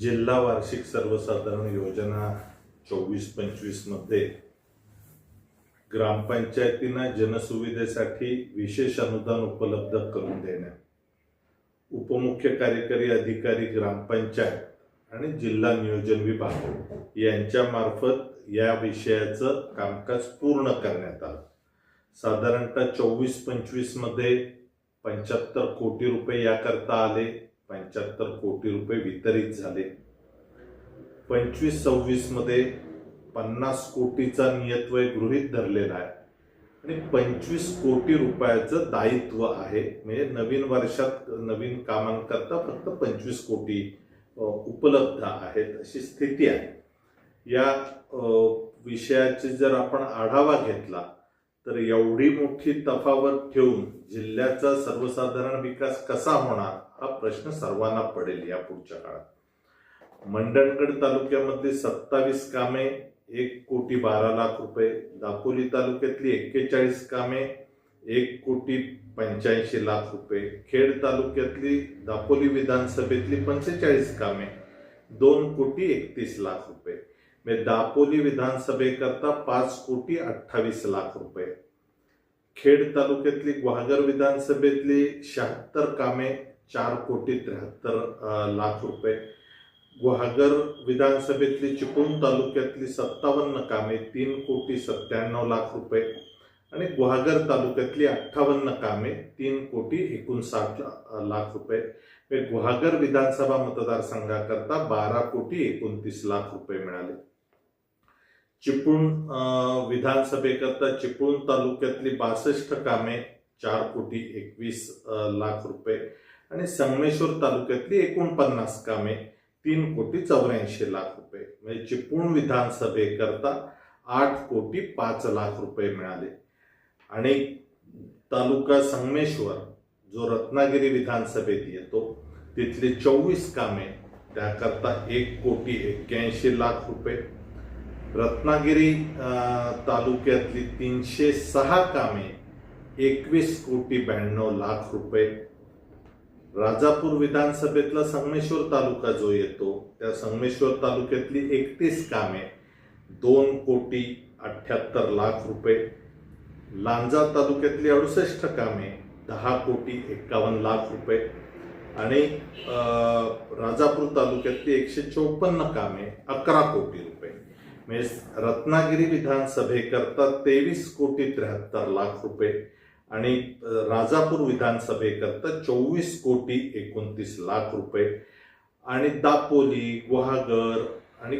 जिल्हा वार्षिक सर्वसाधारण योजना चोवीस पंचवीसमध्ये ग्रामपंचायतींना जनसुविधेसाठी विशेष अनुदान उपलब्ध करून देणे उपमुख्य कार्यकारी अधिकारी ग्रामपंचायत आणि जिल्हा नियोजन विभाग यांच्या मार्फत या विषयाचं कामकाज पूर्ण करण्यात आलं. साधारणतः चोवीस पंचवीसमध्ये पंच्याहत्तर कोटी रुपये याकरता आले. पंच्याहत्तर कोटी रुपये वितरित झाले. पंचवीस सव्वीसमध्ये पन्नास कोटीचा नियतव्यय गृहीत धरलेला आहे. आणि पंचवीस कोटी रुपयाचं दायित्व आहे. म्हणजे नवीन वर्षात नवीन कामांकरता फक्त पंचवीस कोटी उपलब्ध आहेत अशी स्थिती आहे. या विषयाची जर आपण आढावा घेतला तर एवढी मोठी तफावत ठेवून जिल्ह्याचा सर्वसाधारण विकास कसा होणार? हा प्रश्न सर्वांना पडेल या पुढच्या काळात. मंडणगड तालुक्यामध्ये सत्तावीस कामे एक कोटी बारा लाख रुपये. दापोली तालुक्यातली एक्केचाळीस कामे एक कोटी पंच्याऐंशी लाख रुपये. खेड तालुक्यातली दापोली विधानसभेतली पंचेचाळीस कामे दोन कोटी एकतीस लाख रुपये. म्हणजे दापोली विधानसभेकरता पाच कोटी अठ्ठावीस लाख रुपये. खेड तालुक्यातली ग्वाहागर विधानसभेतली शहात्तर कामे चार कोटी त्र्याहत्तर लाख रुपये. गुहागर विधानसभेतली चिपळूण तालुक्यातली सत्तावन्न कामे तीन कोटी सत्त्याण्णव लाख रुपये आणि गुहागर तालुक्यातली अठ्ठावन्न कामे तीन कोटी एकोणसाठ लाख रुपये. गुहागर विधानसभा मतदारसंघाकरता बारा कोटी एकोणतीस लाख रुपये मिळाले. चिपळूण विधानसभेकरता चिपळूण तालुक्यातली बासष्ट कामे चार कोटी एकवीस लाख रुपये. आणि संगमेश्वर तालुक्यातली एकोणपन्नास कामे तीन कोटी चौऱ्याऐंशी लाख रुपये. म्हणजे चिपळूण विधानसभेकरता आठ कोटी पाच लाख रुपये मिळाले. आणि तालुका संगमेश्वर जो रत्नागिरी विधानसभेत येतो तिथली चोवीस कामे त्याकरता एक कोटी एक्क्याऐंशी लाख रुपये. रत्नागिरी तालुक्यातली तीनशे सहा कामे एकवीस कोटी ब्याण्णव लाख रुपये. राजापूर विधानसभेतला संगमेश्वर तालुका जो येतो त्या संगमेश्वर तालुक्यातली एकतीस कामे दोन कोटी अठ्ठ्याहत्तर लाख रुपये. लांजा तालुक्यातली अडुसष्ट कामे दहा कोटी एक्कावन्न लाख रुपये. आणि राजापूर तालुक्यातली एकशे चौपन्न कामे अकरा कोटी रुपये. म्हणजे रत्नागिरी विधानसभेकरता तेवीस कोटी त्र्याहत्तर लाख रुपये. आणि राजापूर विधानसभेकरता चोवीस कोटी एकोणतीस लाख रुपये आणि दापोली गुहागर आणि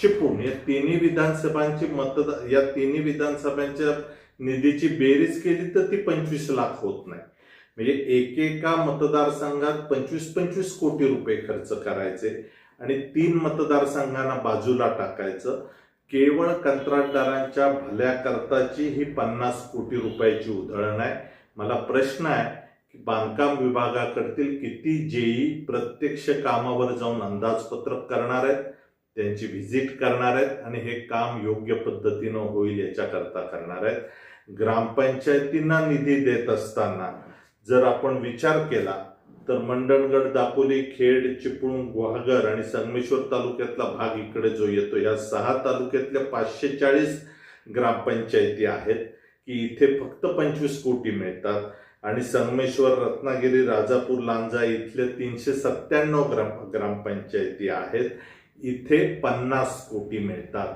चिपळूण या तिन्ही विधानसभांची मतदान या तिन्ही विधानसभांच्या निधीची बेरीज केली तर ती पंचवीस लाख होत नाही. म्हणजे एकेका मतदारसंघात पंचवीस पंचवीस कोटी रुपये खर्च करायचे आणि तीन मतदारसंघांना बाजूला टाकायचं. केवळ कंत्राटदारांच्या भल्याकरताची ही पन्नास कोटी रुपयाची उधळण आहे. मला प्रश्न आहे की बांधकाम विभागाकडतील किती जेई प्रत्यक्ष कामावर जाऊन अंदाजपत्रक करणार आहेत त्यांची व्हिजिट करणार आहेत आणि हे काम योग्य पद्धतीनं होईल याच्याकरता करणार आहेत. ग्रामपंचायतींना निधी देत असताना जर आपण विचार केला तर मंडणगड दापोली खेड चिपळूण गुहागर आणि संगमेश्वर तालुक्यातला भाग इकडे जो येतो या सहा तालुक्यातल्या पाचशे चाळीस ग्रामपंचायती आहेत की इथे फक्त पंचवीस कोटी मिळतात. आणि संगमेश्वर रत्नागिरी राजापूर लांजा इथले तीनशे सत्त्याण्णव ग्राम ग्रामपंचायती आहेत. इथे पन्नास कोटी मिळतात.